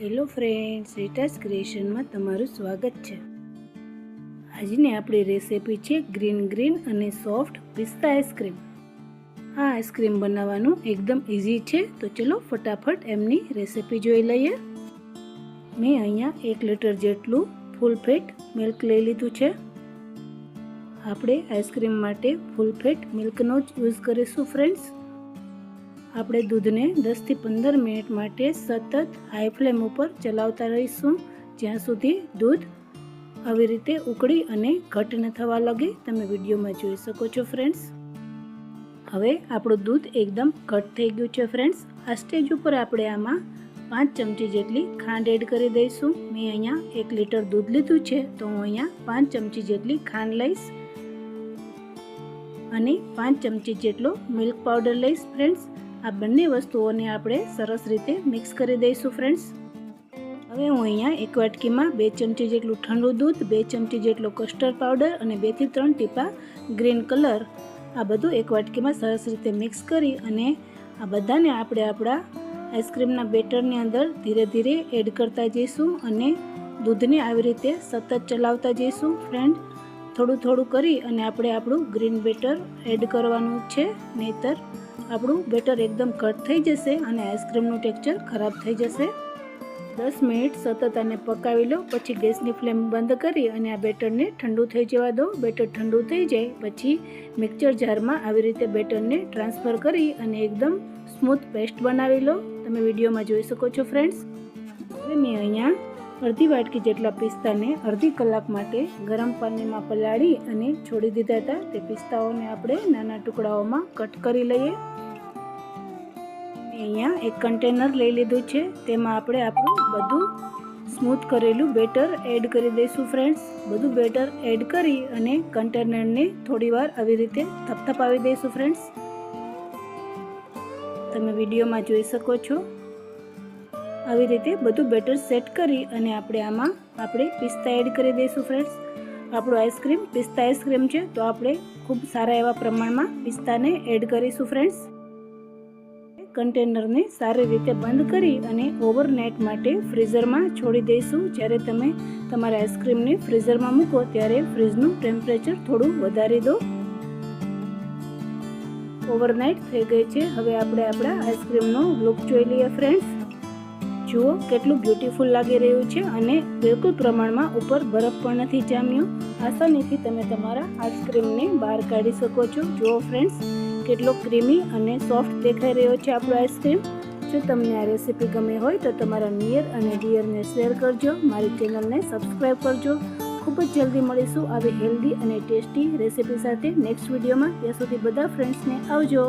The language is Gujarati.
હેલો ફ્રેન્ડ્સ રીટાસ ક્રિએશનમાં તમારું સ્વાગત છે. આજની આપણી રેસીપી છે ગ્રીન ગ્રીન અને સોફ્ટ પિસ્તા આઈસ્ક્રીમ આ આઈસ્ક્રીમ બનાવવાનું એકદમ ઇઝી છે, તો ચલો ફટાફટ એમની રેસિપી જોઈ લઈએ. મેં અહીંયા એક લીટર જેટલું ફૂલ ફેટ મિલ્ક લઈ લીધું છે. આપણે આઈસ્ક્રીમ માટે ફૂલ ફેટ મિલ્કનો જ યુઝ કરીશું ફ્રેન્ડ્સ આપણે દૂધને દસથી પંદર મિનિટ માટે સતત હાઈ ફ્લેમ ઉપર ચલાવતા રહીશું. જ્યાં સુધી દૂધ આવી રીતે ઉકળી અને ઘટ ન થવા લાગે, તમે વિડીયોમાં જોઈ શકો છો ફ્રેન્ડ્સ હવે આપણું દૂધ એકદમ ઘટ થઈ ગયું છે ફ્રેન્ડ્સ આ સ્ટેજ ઉપર આપણે આમાં પાંચ ચમચી જેટલી ખાંડ એડ કરી દઈશું. મેં અહીંયા એક લીટર દૂધ લીધું છે, તો હું અહીંયા પાંચ ચમચી જેટલી ખાંડ લઈશ. અને પાંચ ચમચી જેટલો મિલ્ક પાવડર લઈશ ફ્રેન્ડ્સ આ બંને વસ્તુઓને આપણે સરસ રીતે મિક્સ કરી દઈશું ફ્રેન્ડ્સ હવે હું અહીંયા એક વાટકીમાં બે ચમચી જેટલું ઠંડુ દૂધ, બે ચમચી જેટલો કસ્ટર્ડ પાવડર અને બેથી ત્રણ ટીપા ગ્રીન કલર આ બધું એક વાટકીમાં સરસ રીતે મિક્સ કરી અને આ બધાને આપણે આપણા આઈસ્ક્રીમના બેટરની અંદર ધીરે ધીરે એડ કરતા જઈશું અને દૂધને આવી રીતે સતત ચલાવતા જઈશું ફ્રેન્ડ થોડું થોડું કરી અને આપણે આપણું ગ્રીન બેટર એડ કરવાનું છે, નહીતર આપણું બેટર એકદમ કટ થઈ જશે અને આઈસ્ક્રીમનું ટેક્સચર ખરાબ થઈ જશે. દસ મિનિટ સતત આને પકાવી લો, પછી ગેસની ફ્લેમ બંધ કરી અને આ બેટરને ઠંડુ થઈ જવા દો. બેટર ઠંડુ થઈ જાય, પછી મિક્સર જારમાં આવી રીતે બેટરને ટ્રાન્સફર કરી અને એકદમ સ્મૂથ પેસ્ટ બનાવી લો. તમે વિડીયોમાં જોઈ શકો છો, ફ્રેન્ડ્સ. હવે મેં અહીંયા અડધી વાટકી જેટલા પિસ્તાને અડધી કલાક માટે ગરમ પાણીમાં પલાળી અને છોડી દીધા હતા. તે પિસ્તાઓને આપણે નાના ટુકડાઓમાં કટ કરી લઈએ. અહીંયા એક કન્ટેનર લઈ લીધું છે. તેમાં આપણે આપણું બધું સ્મૂથ કરેલું બેટર એડ કરી દઈશું, ફ્રેન્ડ્સ. બધું બેટર એડ કરી અને કન્ટેનરને થોડીવાર આવી રીતે થપથપાવી દઈશું, ફ્રેન્ડ્સ. તમે વિડીયોમાં જોઈ શકો છો. આવી રીતે બધું બેટર સેટ કરી અને આપણે આમાં આપણે પિસ્તા એડ કરી દઈશું ફ્રેન્ડ્સ આપણું આઈસ્ક્રીમ પિસ્તા આઈસ્ક્રીમ છે, તો આપણે ખૂબ સારા એવા પ્રમાણમાં પિસ્તાને એડ કરીશું ફ્રેન્ડ્સ કન્ટેનરને સારી રીતે બંધ કરી અને ઓવરનાઇટ માટે ફ્રીઝરમાં છોડી દઈશું. જ્યારે તમે તમારા આઈસ્ક્રીમને ફ્રીઝરમાં મૂકો, ત્યારે ફ્રીજનું ટેમ્પરેચર થોડું વધારી દો. ઓવરનાઇટ થઈ ગઈ છે. હવે આપણે આપણા આઈસ્ક્રીમનો લુક જોઈ લઈએ ફ્રેન્ડ્સ જુઓ, કેટલું બ્યુટીફુલ લાગી રહ્યું છે અને બિલકુલ પ્રમાણમાં ઉપર બરફ પણ નથી જામ્યો. આસાનીથી તમે તમારા આઈસ્ક્રીમને બહાર કાઢી શકો છો. જુઓ ફ્રેન્ડ્સ કેટલો ક્રીમી અને સોફ્ટ દેખાઈ રહ્યો છે આપણો આઈસ્ક્રીમ જો તમને આ રેસીપી ગમે હોય તો તમારા નિયર અને ડિયરને શેર કરજો. મારી ચેનલને સબસ્ક્રાઈબ કરજો. ખૂબ જ જલ્દી મળીશું આવી હેલ્ધી અને ટેસ્ટી રેસીપી સાથે નેક્સ્ટ વિડીયોમાં ત્યાં સુધી બધા ફ્રેન્ડ્સને આવજો.